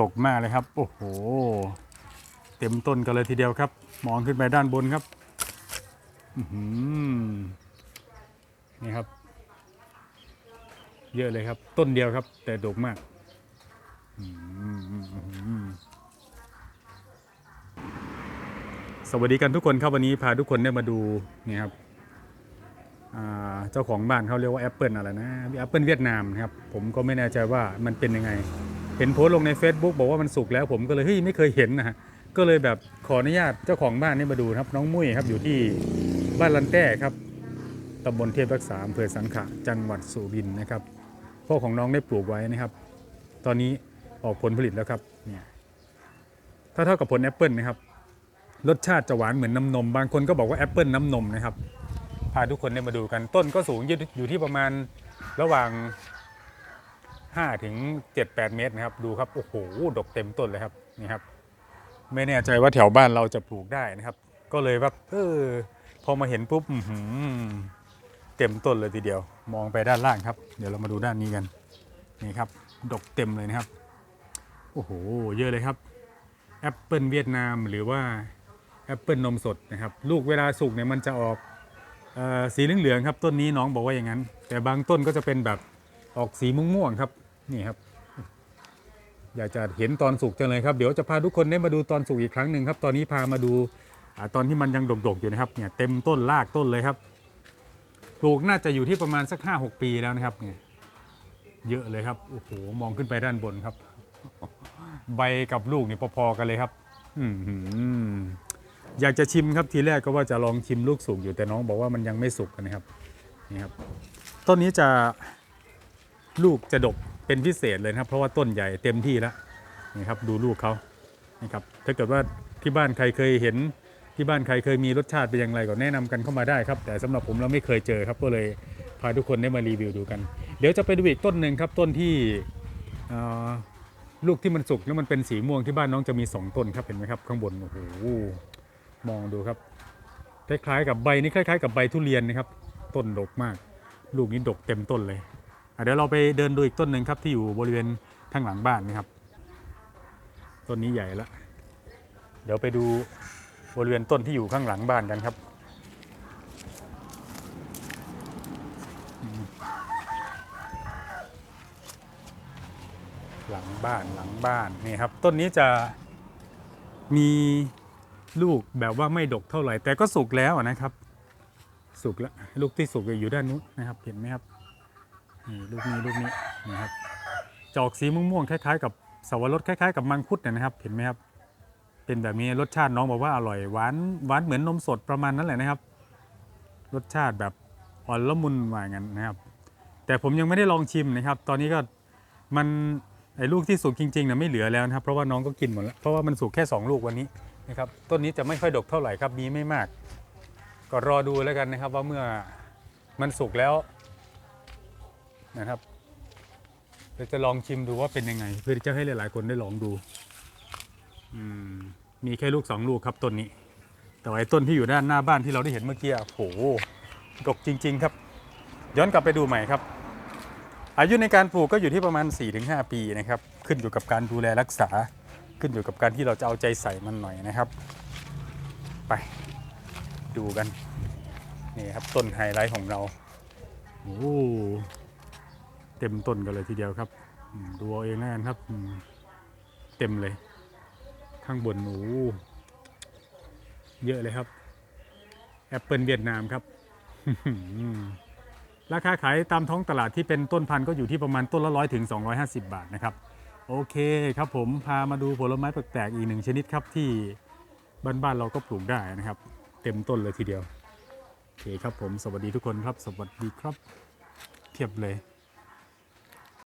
ดกมากเลยครับ โอ้โห เต็มต้นกันเลยทีเดียวครับ มองขึ้นไปด้านบนครับอื้อหือนี่ครับ เยอะเลยครับ ต้นเดียวครับ แต่ดกมากสวัสดีกันทุกคนครับวันนี้พาทุกคนได้มาดูนี่ครับเจ้าของบ้านเขาเรียกว่าแอปเปิลอะไรนะแอปเปิลเวียดนามนะครับ ผมก็ไม่แน่ใจว่ามันเป็นยังไง เห็นโพสต์ลงใน Facebook บอกว่ามันสุกแล้วผมก็เลยเฮ้ยไม่เคยเห็นนะฮะก็เลยแบบขออนุญาตเจ้าของบ้านนี่มาดูนะครับ น้องมุ้ยครับอยู่ที่บ้านลันแต้ครับตำบลเทพรักษาอำเภอสังขะจังหวัดสุรินทร์นะครับพ่อของน้องได้ปลูกไว้นะครับ ตอนนี้ออกผลผลิตแล้วครับเนี่ยถ้าเท่ากับผลแอปเปิลนะครับ รสชาติจะหวานเหมือนน้ำนม บางคนก็บอกว่าแอปเปิลน้ำนมนะครับพาทุกคนได้มาดูกันต้นก็สูงอยู่ที่ประมาณระหว่าง 5ถึง7-8 เมตรนะครับ ดูครับ โอ้โห ดกเต็มต้นเลยครับ นี่ครับ ไม่แน่ใจว่าแถวบ้านเราจะปลูกได้นะครับ ก็เลยว่าเออพอมาเห็นปุ๊บเต็มต้นเลยทีเดียว มองไปด้านล่างครับ เดี๋ยวเรามาดูด้านนี้กัน นี่ครับ ดกเต็มเลยนะครับ โอ้โห เยอะเลยครับ แอปเปิลเวียดนามหรือว่าแอปเปิลนมสดนะครับ ลูกเวลาสุกเนี่ยมันจะออกเออสีเหลืองๆครับ ต้นนี้น้องบอกว่าอย่างนั้น แต่บางต้นก็จะเป็นแบบออกสีม่วงๆครับ นี่ครับ อยากจะเห็นตอนสุกจังเลยครับ เดี๋ยวจะพาทุกคนได้มาดูตอนสุกอีกครั้งหนึ่งครับ ตอนนี้พามาดูอตอนที่มันยังดกๆอยู่นะครับ เนี่ยเต็มต้นรากต้นเลยครับ ปลูกน่าจะอยู่ที่ประมาณสักห้าหกปีแล้วนะครับ เนี่ย เยอะเลยครับ โอ้โห มองขึ้นไปด้านบนครับ ใบกับลูกนี่พอๆกันเลยครับ อือหืออยากจะชิมครับทีแรกก็ว่าจะลองชิมลูกสุกอยู่แต่น้องบอกว่ามันยังไม่สุกนะครับนี่ครับต้นนี้จะลูกจะดก เป็นพิเศษเลยนะครับ เพราะว่าต้นใหญ่เต็มที่แล้วนี่ครับดูลูกเขานี่ครับถ้าเกิดว่าที่บ้านใครเคยเห็นที่บ้านใครเคยมีรสชาติเป็นอย่างไรก็แนะนำกันเข้ามาได้ครับ แต่สำหรับผมเราไม่เคยเจอครับก็เลยพาทุกคนได้มารีวิวดูกัน เดี๋ยวจะไปดูอีกต้นหนึ่งครับต้นที่ลูกที่มันสุกแล้วมันเป็นสีม่วงที่บ้านน้องจะมีสองต้นครับเห็นไหมครับข้างบนโอ้โหมองดูครับคล้ายๆกับใบนี่คล้ายๆกับใบทุเรียนนะครับ ต้นดกมาก ลูกนี้ดกเต็มต้นเลย เดี๋ยวเราไปเดินดูอีกต้นหนึ่งครับที่อยู่บริเวณข้างหลังบ้านนะครับต้นนี้ใหญ่แล้วเดี๋ยวไปดูบริเวณต้นที่อยู่ข้างหลังบ้านกันครับ หลังบ้านหลังบ้านนี่ครับ ต้นนี้จะมีลูกแบบว่าไม่ดกเท่าไหร่ แต่ก็สุกแล้วนะครับ สุกแล้วลูกที่สุกอยู่ด้านนู้นนะครับเห็นไหมครับ นี่ลูกนี้ลูกนี้นะครับจะออกสีม่วงๆคล้ายๆ กับสวรสคล้ายๆ กับมังคุดเนี่ยนะครับ เห็นไหมครับ เป็นแบบนี้รสชาติน้องบอกว่าอร่อยหวานหวานเหมือนนมสดประมาณนั้นแหละนะครับ รสชาติแบบอ่อนละมุนว่างั้นนะครับ แต่ผมยังไม่ได้ลองชิมนะครับ ตอนนี้ก็มันไอ้ลูกที่สุกจริงๆนะไม่เหลือแล้วนะครับ เพราะว่าน้องก็กินหมดแล้ว เพราะว่ามันสุกแค่สองลูกวันนี้นะครับต้นนี้จะไม่ค่อยดกเท่าไหร่ครับมีไม่มาก ก็รอดูแล้วกันนะครับว่าเมื่อมันสุกแล้ว นะครับเราจะลองชิมดูว่าเป็นยังไง เพื่อที่จะให้หลาย ๆ คนได้ลองดูมมีแค่ลูกสองลูกครับต้นนี้ แต่ว่าไอ้ต้นที่อยู่ด้านหน้าบ้านที่เราได้เห็นเมื่อกี้อะโหดกจริง ๆ ครับ ย้อนกลับไปดูใหม่ครับ อายุในการปลูกก็อยู่ที่ประมาณ 4-5 ปีนะครับ ขึ้นอยู่กับการดูแลรักษา ขึ้นอยู่กับการที่เราจะเอาใจใส่มันหน่อยนะครับ ไปดูกันนี่ครับต้นไฮไลท์ของเราโอ้ เต็มต้นกันเลยทีเดียวครับดูเอาเองแล้วกันครับเต็มเลย ข้างบนโอ้เยอะเลยครับแอปเปิลเวียดนามครับราคาขายตามท้องตลาดที่เป็นต้นพันธุ์ก็อยู่ที่ประมาณต้นละร้อยถึง250 บาทนะครับ โอเคครับผมพามาดูผลไม้แปลกๆอีกหนึ่งชนิดครับที่บ้านๆเราก็ปลูกได้นะครับ เต็มต้นเลยทีเดียวโอเคครับผมสวัสดีทุกคนครับ สวัสดีครับเทียบเลย